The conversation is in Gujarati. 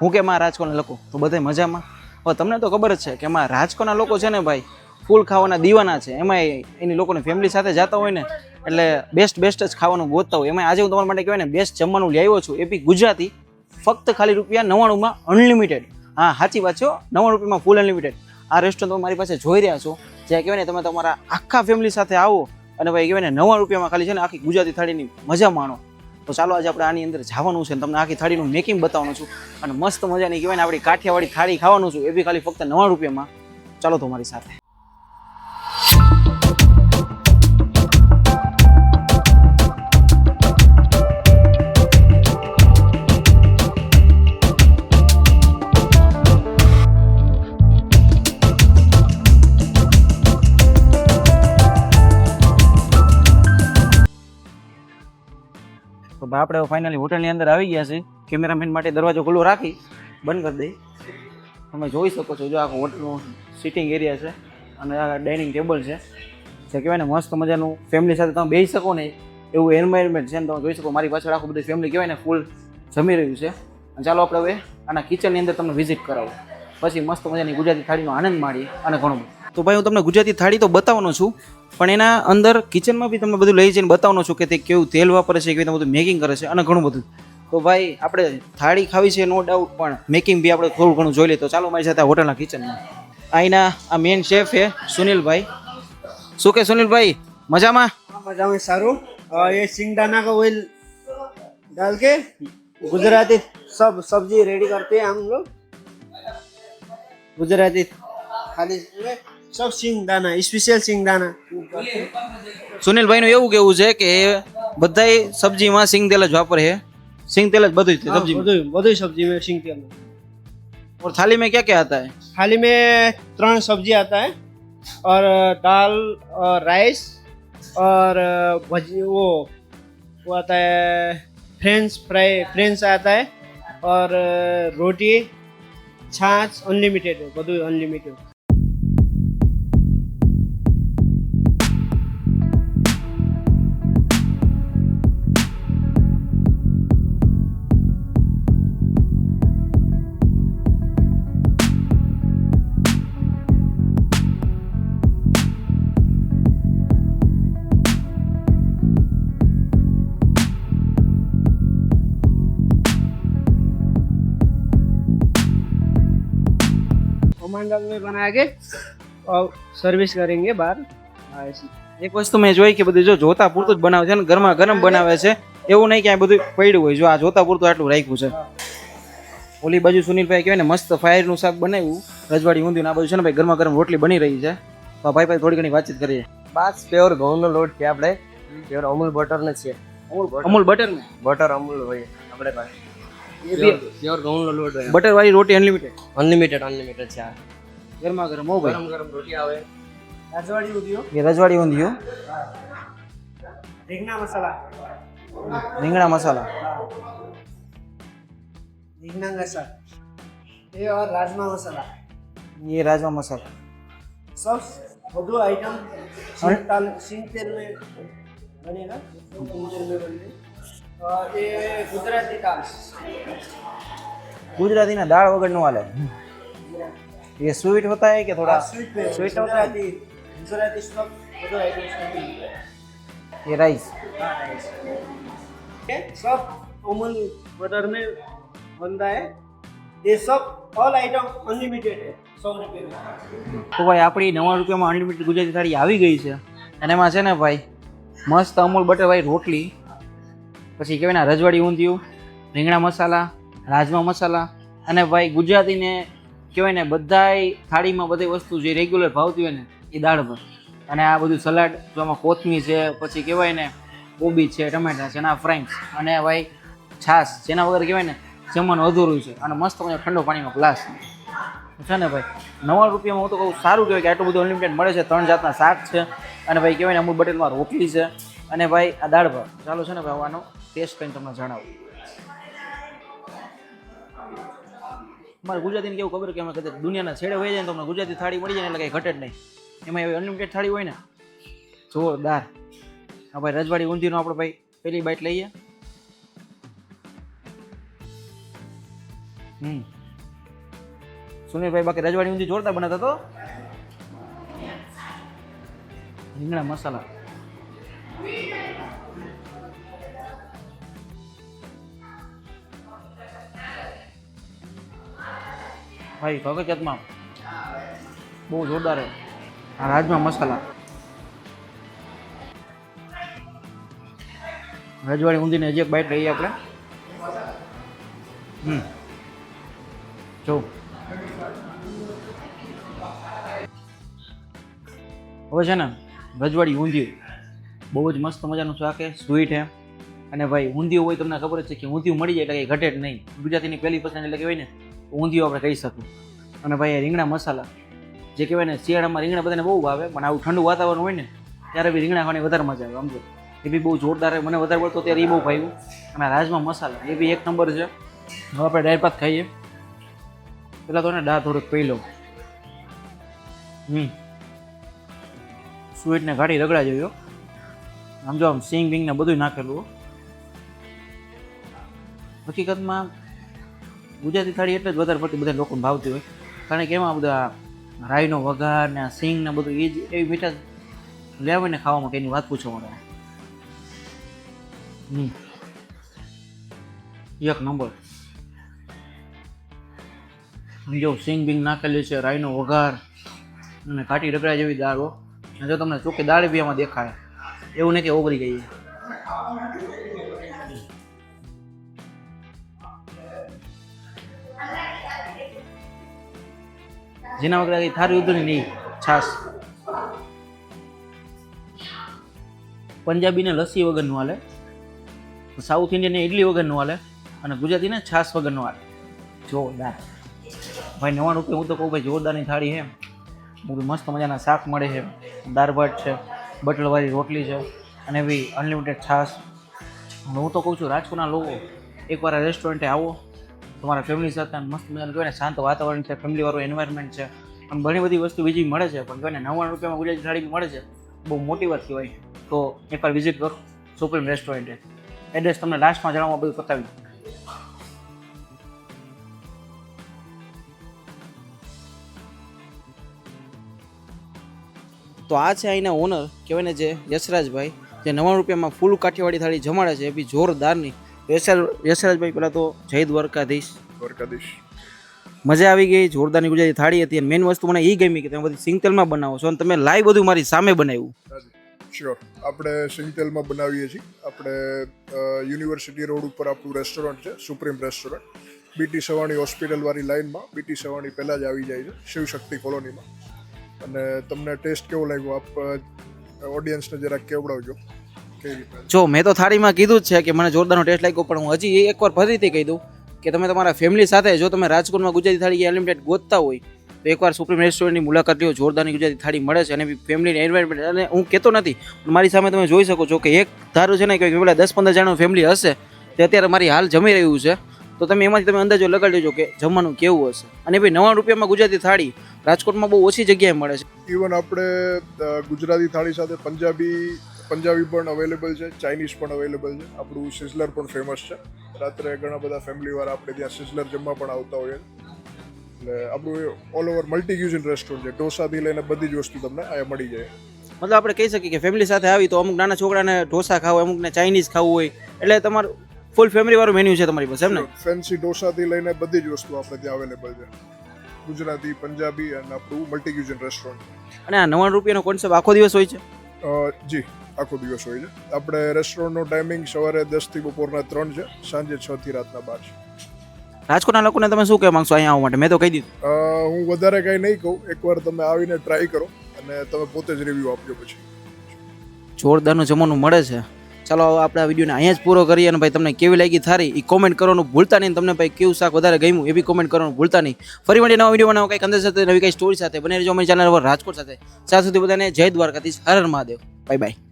હું કે માં રાજકોટના લોકો? તો બધા મજામાં? હવે તમને તો ખબર જ છે કે એમાં રાજકોટના લોકો છે ને ભાઈ, ફૂલ ખાવાના દીવાના છે. એમાંય એની લોકોની ફેમિલી સાથે જતા હોય ને, એટલે બેસ્ટ બેસ્ટ જ ખાવાનું ગોતતા હોય. એમાં આજે હું તમારા માટે કહેવાય ને બેસ્ટ જમવાનું લઈ આવ્યો છું. એ બી ગુજરાતી, ફક્ત ખાલી રૂપિયા નવ્વાણુંમાં અનલિમિટેડ હા, સાચી વાત છો નવ્વાણું રૂપિયામાં ફૂલ અનલિમિટેડ આ રેસ્ટોરન્ટ તમે મારી પાસે જોઈ રહ્યા છો. જ્યાં કહેવાય ને, તમે તમારા આખા ફેમિલી સાથે આવો અને ભાઈ કહેવાય ને, નવ્વાણું રૂપિયામાં ખાલી છે ને આખી ગુજરાતી થાળીની મજા માણો. તો ચાલો આજે આપણે આની અંદર જવાનું છે તમને આખી થાળીનું મેકિંગ બતાવવાનું છું અને મસ્ત મજાની કહેવાય ને આપણી કાઠિયાવાડી થાળી ખાવાનું છું. એ બી ખાલી ફક્ત નવા રૂપિયામાં. ચાલો તો મારી સાથે. તો ભાઈ આપણે ફાઇનલી હોટલની અંદર આવી ગયા છે કેમેરામેન માટે દરવાજો ખુલ્લો રાખી, બંધ કરી દઈ તમે જોઈ શકો છો જો આખો હોટલનું સિટિંગ એરિયા છે અને આ ડાઇનિંગ ટેબલ છે. જે કહેવાય ને મસ્ત મજાનું ફેમિલી સાથે તમે બેસી શકો ને એવું એન્વાયરમેન્ટ છે તમે જોઈ શકો મારી પાછળ આખું બધી ફેમિલી કહેવાય ને ફૂલ જમી રહ્યું છે. અને ચાલો આપણે હવે આના કિચનની અંદર તમને વિઝિટ કરાવું. પછી મસ્ત મજાની ગુજરાતી થાળીનો આનંદ માણીએ અને ઘણું બધું તો ભાઈ હું તમને ગુજરાતી થાળી તો બતાવવાનો છું પણ એના અંદર કિચનમાં બી તમને બધું લઈ જઈને બતાવવાનો છું કે તે કેવું તેલ વાપરે છે કેવી રીતે બધું મેકિંગ કરે છે અને ઘણું બધું તો ભાઈ આપણે થાળી ખાવી છે નો ડાઉટ પણ મેકિંગ બી આપણે થોડું ઘણું જોઈ લઈએ તો ચાલો મારી સાથે આ હોટલના કિચનમાં અહીંના આ મેન શેફ છે સુનિલભાઈ શું કે સુનિલભાઈ મજામાં हाँ, मजा में सारू और ये सिंगदाना का ऑयल डाल के गुजराती सब सब्जी रेडी करते हैं हम लोग गुजराती खाली इसमें सब सिंगदाना स्पेशल सिंगदाना સુનિલભાઈનું એવું કેવું છે કે બધાય સબ્જીમાં સિંગ તેલ જ વાપરે છે સિંગ તેલ જ બધું જ છે हाँ, સબ્જી બધું બધું સબ્જી में सिंग तेल और थाली में क्या क्या आता है थाली में त्रण सब्जी आता है और दाल और राइस और भजी वो वो आता है फ्रेंच फ्राई फ्रेंच आता है और रोटी छाछ अनलिमिटेड है બધું अनलिमिटेड मंडल में बना के और सर्विस करेंगे बाहर हाँ, ऐसे એક વસ્તુ મેં જોઈ કે બધું જો જોતા પૂરતું જ બનાવે છે ને ગરમા ગરમ બનાવે છે એવું નહીં કે આ બધું પડ્યું હોય જો આ જોતા પૂરતું આટલું રાખ્યું છે ઓલી બાજુ સુનિલભાઈ કહેવાય ને મસ્ત ફાયરનું શાક બનાવ્યું રજવાડી ઊંધિયું ને આ બાજુ છે ને ભાઈ ગરમા ગરમ રોટલી બની રહી છે તો આ ભાઈ ભાઈ થોડી ઘણી વાતચીત કરીએ બસ પ્યોર ઘઉંનો લોટ છે આપણે પ્યોર અમૂલ બટર ને છે અમૂલ બટર ને બટર અમૂલ હોય આપણે પાસે પ્યોર ઘઉંનો લોટ હોય બટર વાળી રોટી અનલિમિટેડ અનલિમિટેડ અનલિમિટેડ છે આ ગરમા ગરમ હો ભાઈ ગરમ ગરમ રોટી આવે राजवाड़ी उद्योग એ રજવાડી ઊંધિયું રીંગણા મસાલા રીંગણા મસાલા રીંગણા का ये और राजमा मसाला એ રાજમા મસાલા सब બધું आइटम सिंग तेल सिंग तेल में बनेगा सिंग तेल में बनेगा और ये गुजराती दाल ગુજરાતીના દાળ વગરનું હાલે ये स्वीट होता है कि थोड़ा स्वीट पे स्वीट होता है गुजराती गुजराती सब બધું आइटम ये राइस सब अमूल बटर में बनता है ये सब ऑल आइटम अनलिमिटेड है सौ रुपये में તો ભાઈ આપણી નવ્વાણું રૂપિયામાં અનલિમિટેડ ગુજરાતી થાળી આવી ગઈ છે અને એમાં છે ને ભાઈ મસ્ત અમૂલ બટર ભાઈ રોટલી પછી કહેવાય ને રજવાડી ઊંધિયું, રીંગણા મસાલા, રાજમા મસાલા અને ભાઈ ગુજરાતીને કહેવાય ને બધાય થાળીમાં બધી વસ્તુ જે રેગ્યુલર ભાવતી હોય ને એ દાળ પર અને આ બધું સલાડ, જો આમાં કોથમીર છે, પછી કહેવાય ને કોબી છે, ટમેટા છે એના આ અને ભાઈ છાશ, જેના વગર કહેવાય ને જમવાનું અધૂરું છે. અને મસ્ત મજા ઠંડો પાણીનો ગ્લાસ. છે ને ભાઈ નવ્વાણું રૂપિયામાં હું તો કહું સારું કહેવાય કે આટલું બધું અનલિમિટેડ મળે છે. ત્રણ જાતના શાક છે. અને ભાઈ કહેવાય ને અમૂલ બટેલમાં રોટલી છે. અને ભાઈ આ દાળ ભાત. ચાલો છે ને ભાઈ આનો ટેસ્ટ કરીને તમને જણાવું. મારે ગુજરાતીને કેવું ખબર કે અમે કદાચ દુનિયાના છેડે હોય જાય ને તમને ગુજરાતી થાળી મળી જાય એટલે કંઈ ઘટે જ નહીં. એમાં એવી અનલિમિટેડ થાળી હોય ને. જોરદાર. હા ભાઈ, રજવાડી ઊંધીનો આપણે ભાઈ. પેલી બાઇટ લઈએ. હમ. સુનિલભાઈ બાકી રજવાડી ઊંધી જોરદાર બનાવતા તો રીંગણા મસાલા. ભાઈ હકીકતમાં બહુ જોરદાર છે. રાજમા મસાલા. રજવાડી ઊંધીને હજી એક બાઈટ લઈએ આપણે. હમ. જો. હવે છે ને, રજવાડી ઊંધિયું બહુ જ મસ્ત મજાનું શાક છે સ્વીટ છે. અને ભાઈ, ઊંધિયું હોય તમને ખબર જ છે કે ઊંધિયું મળી જાય એટલે કંઈ ઘટે જ નહીં. ગુજરાતીની પહેલી પસંદ એટલે કહેવાય ને ઊંધિયું આપણે કહી શકું. અને ભાઈ રીંગણા મસાલા, જે કહેવાય ને, શિયાળામાં રીંગણા બધાને બહુ ભાવે, પણ આવું ઠંડુ વાતાવરણ હોય ને, ત્યારે બી રીંગણા ખાવાની વધારે મજા આવે, સમજો. એ બી બહુ જોરદાર મને વધારે પડતો ત્યારે એ બહુ ભાવ્યું. અને રાજમાં મસાલા, એ બી એક નંબર છે. હવે આપણે ભાત ખાઈએ. પેલા તો ને દાળ થોડુંક પી લઉં. હમ. સ્વીટને ગાડી રગડા જોયો આમ જો આમ સિંગ બિંગ ને બધું નાખેલું હકીકતમાં ગુજરાતી થાળી એટલે જ વધારે પડતી બધા લોકોને ભાવતી હોય. કારણ કે એમાં બધા રાઈનો વઘાર ને આ સિંગ ને બધું એ જ, એવી મીઠાશ લેવાય ને ખાવામાં કંઈની વાત પૂછો મને. હમ. એક નંબર. જો સિંગ બિંગ નાખેલી છે, રાઈનો વઘાર અને કાટી રગડા જેવી દાળો જો તમને ચોખ્ખી દાળ બી એમાં દેખાય. એવું નહીં કે ઓગળી ગઈ. જેના વગર કઈ થારી ઉધરી નહીં. છાસ. પંજાબીને લસ્સી વગરનું હાલે. સાઉથ ઇન્ડિયનને ઇડલી વગરનું હાલે. અને ગુજરાતીને છાસ વગરનું હાલે. જોરદાર. ભાઈ નવા રૂપિયા હું તો કહું, ભાઈ, જોરદારની થાળી છે. બધું મસ્ત મજાના શાક મળે છે. દાળ છે બટલવાળી રોટલી છે, અને એવી અનલિમિટેડ છાશ હું તો કહું છું, રાજકોટના લોકો, એકવાર રેસ્ટોરન્ટે આવો. તમારા ફેમિલી સાથે મસ્ત મજાનું કહેવાય શાંત વાતાવરણ છે, ફેમિલીવાળું એન્વાયરમેન્ટ છે. અને ઘણી બધી વસ્તુ બીજી મળે છે, પણ કહેવાય નવ્વાણું રૂપિયામાં ગુજરાતી થાળી મળે છે. બહુ મોટી વાત કહેવાય. તો એકવાર વિઝિટ કરો સુપ્રીમ રેસ્ટોરન્ટે એડ્રેસ તમને લાસ્ટમાં જણાવવા બધું બતાવી તો આ છે અહીંના ઓનર કહેવાય ને જે યશરાજભાઈ, જે નવ્વાણું રૂપિયામાં ફૂલ કાઠિયાવાડી થાળી જમાડે છે, એ બી જોરદારની. યશર યશરાજભાઈ પહેલાં તો જય દ્વારકાધીશ. દ્વારકાધીશ. મજા આવી ગઈ જોરદારની ગુજરાતી થાળી હતી અને મેઇન વસ્તુ મને એ ગમી કે તમે બધી સિંગતેલમાં બનાવો છો અને તમે લાઈવ બધું મારી સામે બનાવ્યું. શ્યોર આપણે સિંગતેલમાં બનાવીએ છીએ. આપણે યુનિવર્સિટી રોડ ઉપર આપણું રેસ્ટોરન્ટ છે સુપ્રીમ રેસ્ટોરન્ટ બીટી સવાણી હોસ્પિટલવાળી લાઇનમાં બીટી સવાણી પહેલાં જ આવી જાય છે શિવશક્તિ કોલોનીમાં. અને તમને ટેસ્ટ કેવો લાગ્યો? આપ ઓડિયન્સને જરાક કેવડાવજો. જો, મેં તો થાળીમાં કીધું જ છે કે મને જોરદારનો ટેસ્ટ લાગ્યો, પણ હું હજી એકવાર ફરીથી કહી દઉં કે તમે તમારા ફેમિલી સાથે જો તમે રાજકોટમાં ગુજરાતી થાળી એલિમિટેડ ગોતતા હોય, તો એકવાર સુપ્રીમ રેસ્ટોરન્ટની મુલાકાત લ્યો, જોરદારની ગુજરાતી થાળી મળે છે અને ફેમિલી એન્વાયરમેન્ટ અને હું કહેતો નથી, પણ મારી સામે તમે જોઈ શકો છો કે એક ધારું છે ને કે પેલા દસ પંદર જણાનું ફેમિલી હશે, તે અત્યારે મારી હાલ જમી રહ્યું છે, તો તમે એમાંથી તમે અંદાજો લગાડી લેજો કે જમવાનું કેવું હશે. અને ભાઈ નવા રૂપિયામાં ગુજરાતી થાળી રાજકોટમાં બહુ ઓછી જગ્યાએ મળે છે. ઇવન આપણે ગુજરાતી થાળી સાથે પંજાબી પંજાબી પણ અવેલેબલ છે ચાઇનીઝ પણ અવેલેબલ છે. આપણું સિઝલર પણ ફેમસ છે. રાત્રે ઘણા બધા ફેમિલીવાળા આપણે ત્યાં સિઝલર જમવા પણ આવતા હોઈએ એટલે આપણું all over multi cuisine restaurant છે. ઢોસાથી લઈને બધી જ વસ્તુ તમને અહીંયા મળી જાય. મતલબ આપણે કહી શકીએ કે ફેમિલી સાથે આવી તો અમુક નાના છોકરાને ઢોસા ખાવું અમુકને ચાઇનીઝ ખાવું હોય. એટલે તમારું ફૂલ ફેમિલી વાળું મેન્યુ છે તમારી પાસે એમ ને? ફેન્સી ઢોસાથી લઈને બધી જ વસ્તુ આપણે ત્યાં અવેલેબલ છે. ગુજરાતી પંજાબી અને આપણું મલ્ટી ક્યુઝિન રેસ્ટોરન્ટ અને આ નવ્વાણું રૂપિયાનો કોન્સેપ્ટ આખો દિવસ હોય છે? જી આખો દિવસ હોય છે. આપણે રેસ્ટોરન્ટનો ટાઈમિંગ સવારે દસથી બપોરના ત્રણ છે સાંજે છ થી રાતના બાર છે. રાજકોટના લોકોને તમે શું કહેવા માંગશો અહીંયા આવવા માટે? મેં તો કહી દીધું. હું વધારે કાંઈ નહીં કહું. એકવાર તમે આવીને ટ્રાય કરો અને તમે પોતે જ રિવ્યૂ આપજો પછી. જોરદારનું જમવાનું મળે છે. ચાલો આપણે આ વિડીયોને અહીંયા જ પૂરો કરીએ અને ભાઈ તમને કેવી લાગી થારી એ કોમેન્ટ કરવાનું ભૂલતા નહીં તમને ભાઈ કેવું શાક વધારે ગમ્યું એ બી કોમેન્ટ કરવાનું ભૂલતા નહીં. ફરી માટે નવા વીડિયો બનાવો કંઈક અંદર સાથે, નવી કંઈ સ્ટોરી સાથે. બને રહેજો અમારી ચેનલ રાજકોટ સાથે. ત્યાં સુધી બધાને જય દ્વારકાધીશ. હર હર મહાદેવ. Bye bye